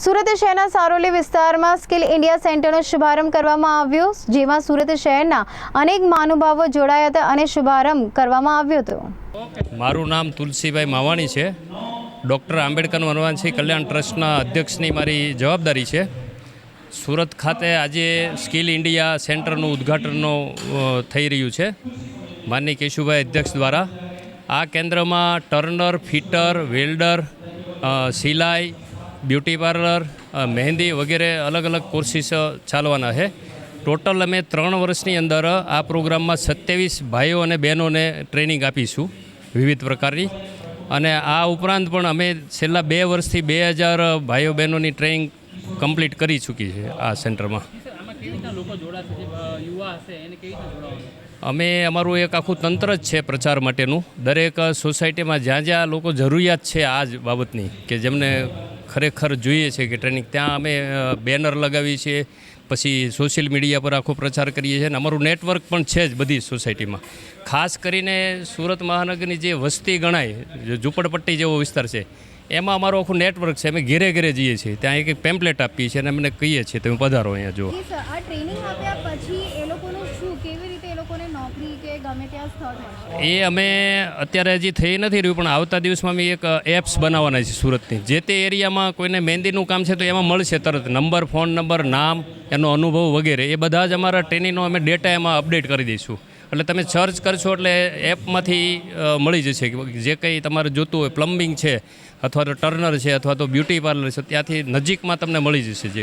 સુરત શહેરના સારોલી વિસ્તારમાં skill India સેન્ટરનો શુભારંભ કરવામાં આવ્યો, જેમાં સુરત શહેરના અનેક મહાનુભાવો જોડાયા હતા અને શુભારંભ કરવામાં આવ્યો હતો. મારું નામ તુલસીભાઈ માવાણી છે. ડૉક્ટર આંબેડકર વનવાસી કલ્યાણ ટ્રસ્ટના અધ્યક્ષની મારી જવાબદારી છે. સુરત ખાતે આજે સ્કિલ ઇન્ડિયા સેન્ટરનું ઉદ્ઘાટનનો થઈ રહ્યું છે. માનની કેશુભાઈ અધ્યક્ષ દ્વારા. આ કેન્દ્રમાં ટર્નર, ફિટર, વેલ્ડર સિલાઈ બ્યુટી પાર્લર મહેંદી વગેરે અલગ અલગ કોર્સિસ ચાલવાના છે. ટોટલ અમે ત્રણ વર્ષની અંદર આ પ્રોગ્રામમાં સત્યાવીસ ભાઈઓ અને બહેનોને ટ્રેનિંગ આપીશું, વિવિધ પ્રકારની. અને આ ઉપરાંત પણ અમે છેલ્લા બે વર્ષથી બે હજાર ભાઈઓ બહેનોની ટ્રેનિંગ કમ્પ્લીટ કરી ચૂકી છે આ સેન્ટરમાં અમે, અમારું એક આખું તંત્ર જ છે પ્રચાર માટેનું. દરેક સોસાયટીમાં જ્યાં જ્યાં લોકો જરૂરિયાત છે આ જ બાબતની, કે જેમને ખરેખર જોઈએ છે કે ટ્રેનિંગ. ત્યાં અમે બેનર લગાવીએ છીએ પછી સોશિયલ મીડિયા પર આખો પ્રચાર કરીએ છીએ અને અમારું નેટવર્ક પણ છે જ બધી સોસાયટીમાં. ખાસ કરીને સુરત મહાનગરની જે વસ્તી ગણાય ઝૂંપડપટ્ટી જેવો વિસ્તાર છે, એમાં અમારું આખું નેટવર્ક છે. અમે ઘેરે ઘેરે જઈએ છીએ. ત્યાં એક પેમ્પલેટ આપીએ છીએ અને અમને કહીએ છીએ, તમે પધારો અહીંયા, જુઓ. આ ટ્રેનિંગ આપ્યા પછી એ લોકોનું એ અમે અત્યારે હજી થઈ નથી રહ્યું, પણ આવતા દિવસમાં અમે એક એપ્સ બનાવવાના છે સુરતની. જે તે એરિયામાં કોઈને મહેંદીનું કામ છે તો એમાં મળશે તરત. નંબર, ફોન નંબર, નામ, એનો અનુભવ વગેરે, એ બધા જ અમારા ટ્રેનિંગનો અમે ડેટા એમાં અપડેટ કરી દઈશું. એટલે તમે સર્ચ કરશો એટલે એપમાંથી મળી જશે જે કંઈ તમારે જોતું હોય પ્લમ્બિંગ છે, અથવા તો ટર્નર છે, અથવા તો બ્યુટી પાર્લર છે, ત્યાંથી નજીકમાં તમને મળી જશે જે